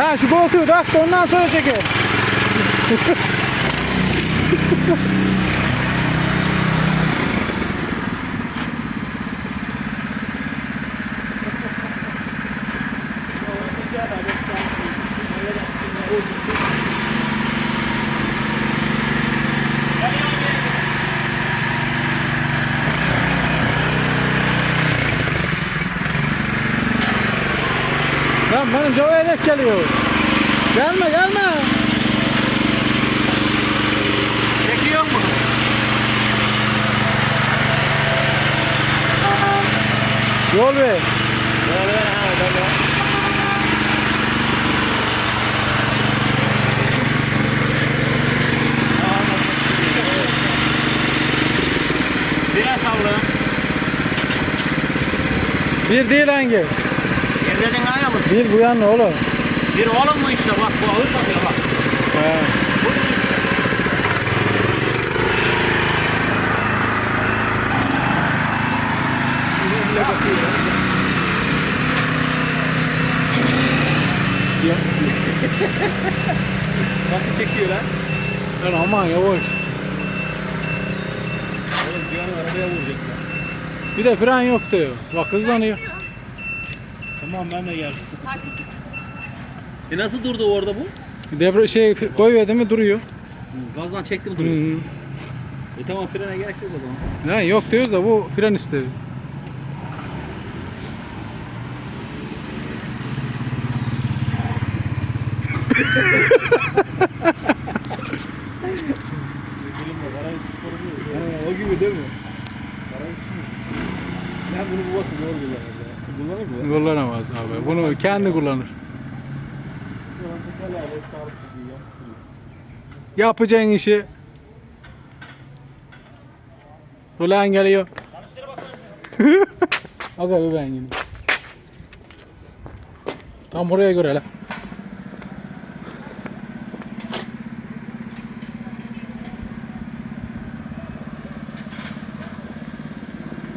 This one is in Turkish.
Ha şu koltuğu tak da ondan sonra çekelim. Lan benim Joe Elek geliyor. Gelme gelme. Çekiyor mu? Yol ver. Ver ver ha ver ver. Biraz savla. Bir değil hangi? Yerledin ayağı mı? Bir bu yan oğlum. Bir oğlum mu işte bak bu ağır bakıyor bak. He. Nasıl çekiyor lan? Lan aman yavaş. Oğlum Cihan'ı arabaya vuracaklar. Bir de fren yok diyor. Bak hızlanıyor. Tamam ben de geldim. E nasıl durdu orada bu? Debre şey koyverdi mi duruyor. Gazdan çektim Hı duruyor. -hı. E tamam frene gerek yok o zaman. Ya yok diyoruz da bu fren istedi. O gibi değil mi? Parayı. Ya bunu babası zor kullanır ya. Kullanır mı? Kullanamaz abi. Bunu kendi kullanır. Yapacağın işi. Ulan geliyor. Aga be ben yine. Tam oraya göre lan.